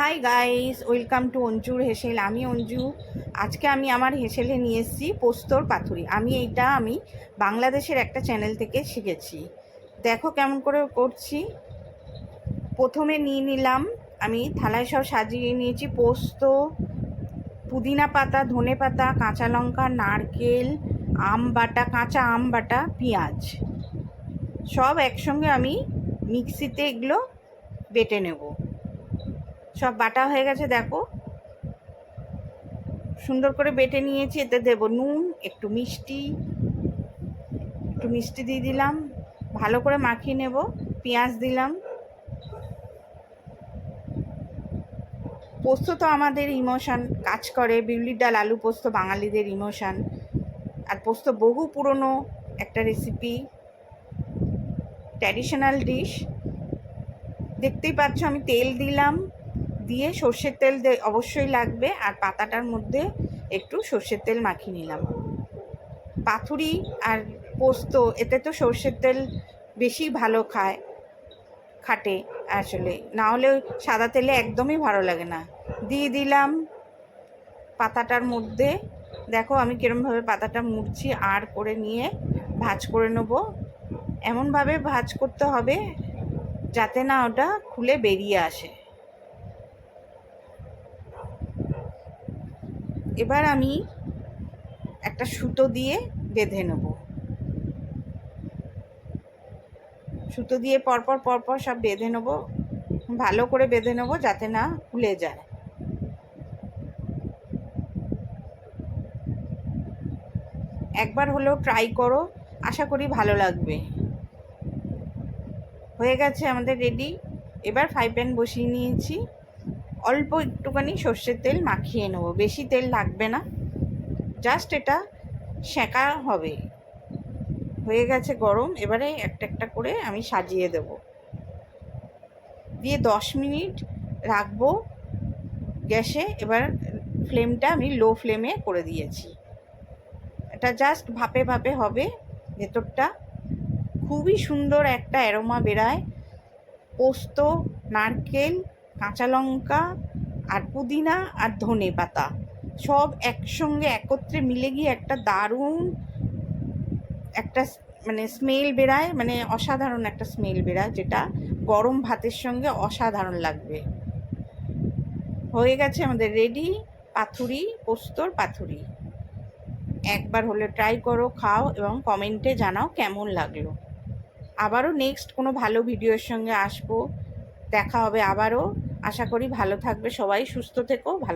High guys welcome to অঞ্জুর হেসেল আমি অঞ্জু। আজকে আমি আমার হেসেলে নিয়ে এসেছি পোস্তর পাথুরি আমি এইটা আমি বাংলাদেশের একটা চ্যানেল থেকে শিখেছি। দেখো কেমন করে করছি। প্রথমে নিয়ে নিলাম আমি থালায় সব সাজিয়ে নিয়েছি পোস্ত, পুদিনা পাতা, ধনে পাতা, কাঁচা লঙ্কা, নারকেল, আম বাটা, কাঁচা আম বাটা, পেঁয়াজ। সব একসঙ্গে আমি মিক্সিতে এগুলো বেটে নেব। সব বাটা হয়ে গেছে, দেখো। সুন্দর করে বেটে নিয়েছি, এতে দেব নুন, একটু মিষ্টি একটু মিষ্টি দিয়ে দিলাম। ভালো করে মাখিয়ে নেব, পেঁয়াজ দিলাম। পোস্ত তো আমাদের ইমোশন, কাজ করে। বিউলির ডাল, আলু পোস্ত, বাঙালিদের ইমোশন। আর পোস্ত বহু পুরনো একটা রেসিপি ট্র্যাডিশনাল ডিশ দেখতেই পাচ্ছ, আমি তেল দিলাম। দিয়ে সর্ষের তেল অবশ্যই লাগবে। আর পাতাটার মধ্যে একটু সর্ষের তেল মাখিয়ে নিলাম। পাথুরি আর পোস্ত, এতে তো সর্ষের তেল বেশি ভালো খায়, খাটে আসলে। না হলে সাদা তেলে একদমই ভালো লাগে না। দিয়ে দিলাম পাতাটার মধ্যে। দেখো আমি কীরমভাবে পাতাটা মুড়ছি, আর করে নিয়ে ভাজ করে নেব। এমনভাবে ভাজ করতে হবে যাতে না ওটা খুলে বেরিয়ে আসে। এবার আমি একটা সুতো দিয়ে বেঁধে নেব। সুতো দিয়ে পরপর পরপর সব বেঁধে নেব। ভালো করে বেঁধে নেব যাতে না খুলে যায়। একবার হলেও ট্রাই করো, আশা করি ভালো লাগবে। হয়ে গেছে আমাদের রেডি এবার ফ্রাই প্যান বসিয়ে নিয়েছি। অল্প একটুখানি সর্ষের তেল মাখিয়ে নেব। বেশি তেল লাগবে না। জাস্ট এটা সেঁকা হবে। হয়ে গেছে গরম। এবারে একটা একটা করে আমি সাজিয়ে দেব। দিয়ে দশ মিনিট রাখব গ্যাসে। এবার ফ্লেমটা আমি লো ফ্লেমে করে দিয়েছি। এটা জাস্ট ভাপে ভাপে হবে। ভেতরটা খুবই সুন্দর একটা অ্যারোমা বেরায়। পোস্ত, নারকেল কাঁচা লঙ্কা আর পুদিনা আর ধনে পাতা। সব একসঙ্গে একত্রে মিলে গিয়ে একটা দারুণ একটা মানে স্মেল বেরায় মানে অসাধারণ একটা স্মেল বেরায় যেটা গরম ভাতের সঙ্গে অসাধারণ লাগবে। হয়ে গেছে আমাদের রেডি পাথুরি, পোস্তর পাথুরি। একবার হলে ট্রাই করো, খাও এবং কমেন্টে জানাও কেমন লাগল। আবারও নেক্সট কোনো ভালো ভিডিওর সঙ্গে আসব। দেখা হবে আবারও। আশা করি ভালো থাকবে সবাই সুস্থ থেকো ভালো